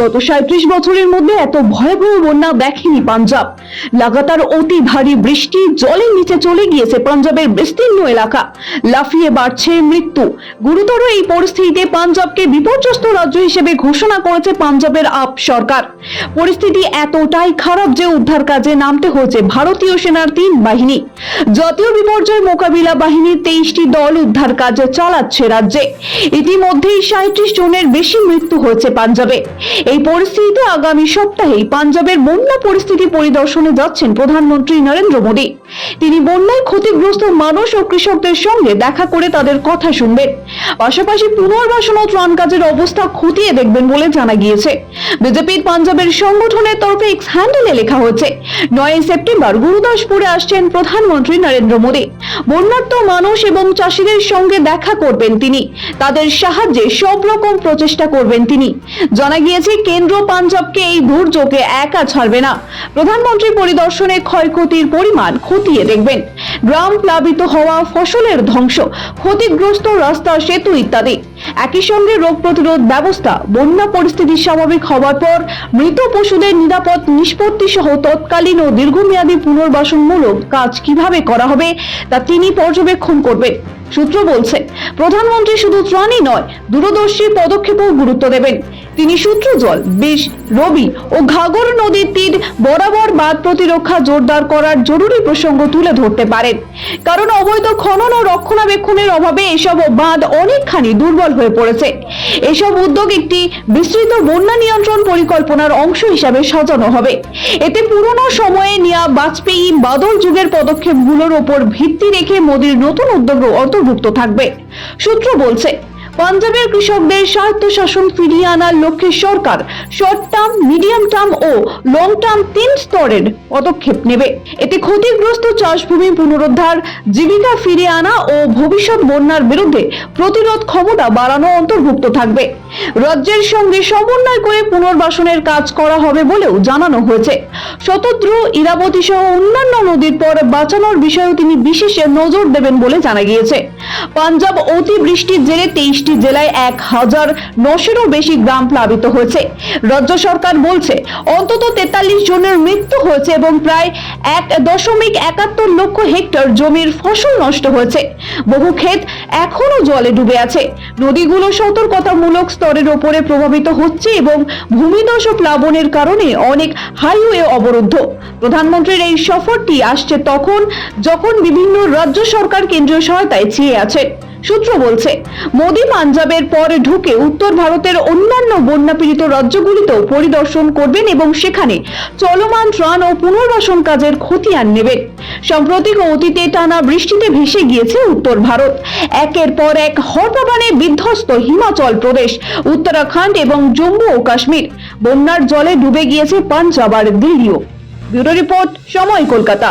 গত সাঁত্রিশ বছরের মধ্যে এত ভয়াবহ বন্যা দেখেনি পাঞ্জাব। লাগাতার অতি ভারী বৃষ্টি জলের নিচে চলে গিয়েছে পাঞ্জাবের বিস্তীর্ণ এলাকা। লাফিয়ে বাড়ছে মৃত্যু। গুরুতর এই পরিস্থিতিতে পাঞ্জাবকে বিপর্যস্ত রাজ্য হিসেবে ঘোষণা করেছে পাঞ্জাবের আপ সরকার। পরিস্থিতি এতটাই খারাপ যে উদ্ধার কাজে নামতে হয়েছে ভারতীয় সেনার তিন বাহিনী। জাতীয় বিপর্যয় মোকাবিলা বাহিনীর তেইশটি দল উদ্ধার কাজ চালাচ্ছে রাজ্যে। ইতিমধ্যেই সাঁত্রিশ জনের বেশি মৃত্যু হয়েছে পাঞ্জাবে। এই পরিস্থিতিতে আগামী সপ্তাহেই পাঞ্জাবের বন্যা পরিস্থিতি পরিদর্শনে যাচ্ছেন প্রধানমন্ত্রী নরেন্দ্র মোদী। তিনি বন্যায় ক্ষতিগ্রস্ত মানুষ ও কৃষকদের সঙ্গে দেখা করে তাদের কথা শুনবেন। পাশাপাশি পুনর্বাসন ও ত্রাণ কাজের অবস্থা খতিয়ে দেখবেন বলে জানা গিয়েছে। বিজেপির পাঞ্জাবের সংগঠনের তরফে এক্স হ্যান্ডেলে লেখা হয়েছে নয় সেপ্টেম্বর গুরুদাসপুরে আসছেন প্রধানমন্ত্রী নরেন্দ্র মোদী। বন্যার্ত মানুষ এবং চাষিদের সঙ্গে দেখা করবেন তিনি। তাদের সাহায্যে সব রকম প্রচেষ্টা করবেন তিনি। জানা গিয়েছে কেন্দ্র পাঞ্জাবকে এই দুর্যোগে একা ছাড়বে না। প্রধানমন্ত্রী পরিদর্শনে ক্ষয়ক্ষতির পরিমাণ খতিয়ে দেখবেন। গ্রাম প্লাবিত হওয়া ফসলের ধ্বংস, ক্ষতিগ্রস্ত রাস্তা, সেতু ইত্যাদি। একই সঙ্গে রোগ প্রতিরোধ ব্যবস্থা, বন্যা পরিস্থিতি স্বাভাবিক হওয়ার পর মৃত পশুদের নিরাপদ নিষ্পত্তি সহ তৎকালীন ও দীর্ঘমেয়াদী পুনর্বাসনমূলক কাজ কীভাবে করা হবে, তা তিনি পর্যবেক্ষণ করবেন। সূত্র বলছে, প্রধানমন্ত্রী শুধু ত্রাণই নয়, দূরদর্শী পদক্ষেপও গুরুত্ব দেবেন। তিনি সূত্র জল, বিষ, রবি ও ঘাগর নদীর তীর বরাবর বাঁধ প্রতিরক্ষা জোরদার করার জরুরি প্রসঙ্গ তুলে ধরতে পারেন। কারণ অবৈধ খনন ও রক্ষণাবেক্ষণের অভাবে এসব বাঁধ অনেকখানি দুর্বল হয়ে পড়েছে। এসব উদ্যোগ একটি বিস্তৃত বন্যা নিয়ন্ত্রণ পরিকল্পনার অংশ হিসাবে সাজানো হবে। এতে পুরনো সময়ে নেওয়া বাজপেয়ী বাদল যুগের পদক্ষেপগুলোর ওপর ভিত্তি রেখে মোদীর নতুন উদ্যোগ অন্তর্ভুক্ত থাকবে। সূত্র বলছে পাঞ্জাবের কৃষকদের স্বায়ত্তশাসন ফিরিয়ে আনার লক্ষ্যে সরকার শর্ট টার্ম মিডিয়াম টার্ম ও লং টার্ম তিন স্তরের পদক্ষেপ নেবে। এতে ক্ষতিগ্রস্ত চাষভূমি পুনরুদ্ধার, জীবিকা ফিরিয়ে আনা ও ভবিষ্যৎ বন্যার বিরুদ্ধে প্রতিরোধ ক্ষমতা বাড়ানো অন্তর্ভুক্ত থাকবে। রাজ্যের সঙ্গে সমন্বয় করে পুনর্বাসনের কাজ করা হবে বলেও জানানো হয়েছে। শতদ্রু ইরাবতী সহ অন্যান্য নদীর পর বাঁচানোর বিষয়েও তিনি বিশেষ নজর দেবেন বলে জানা গিয়েছে। পাঞ্জাব অতিবৃষ্টির জেরে তেইশটি জেলায় এক হাজার নশেরও বেশি গ্রাম প্লাবিত হয়েছে। রাজ্য সরকার বলছে, অন্তত তেতাল্লিশ জনের মৃত্যু হয়েছে এবং প্রায় এক দশমিক একাত্তর লক্ষ হেক্টর জমির ফসল নষ্ট হয়েছে। বহু ক্ষেত এখনও জলে ডুবে আছে। নদীগুলো সতর্কতামূলক স্তরের ওপরে প্রভাবিত হচ্ছে এবং ভূমিধস ও প্লাবনের কারণে অনেক হাইওয়ে অবরুদ্ধ। প্রধানমন্ত্রীর এই সফরটি আসছে তখন, যখন বিভিন্ন রাজ্য সরকার কেন্দ্রীয় সহায়তায় চেয়ে আছে। সূত্র বলছে, মোদি পাঞ্জাবের পর ঢুকে উত্তর ভারতের অন্যান্য বন্যাপীড়িত রাজ্যগুলিতেও পরিদর্শন করবেন এবং সেখানে চলমান ত্রাণ ও পুনর্বাসন কাজের খতিয়ান নেবেন। সাম্প্রতিক অতীতে টানা বৃষ্টিতে ভেসে গিয়েছে উত্তর ভারত। একের পর এক হরপাবানে বিধ্বস্ত হিমাচল প্রদেশ, উত্তরাখণ্ড এবং জম্মু ও কাশ্মীর। বন্যার জলে ডুবে গিয়েছে পাঞ্জাব আর দিল্লিও। ব্যুরো রিপোর্ট সময় কলকাতা।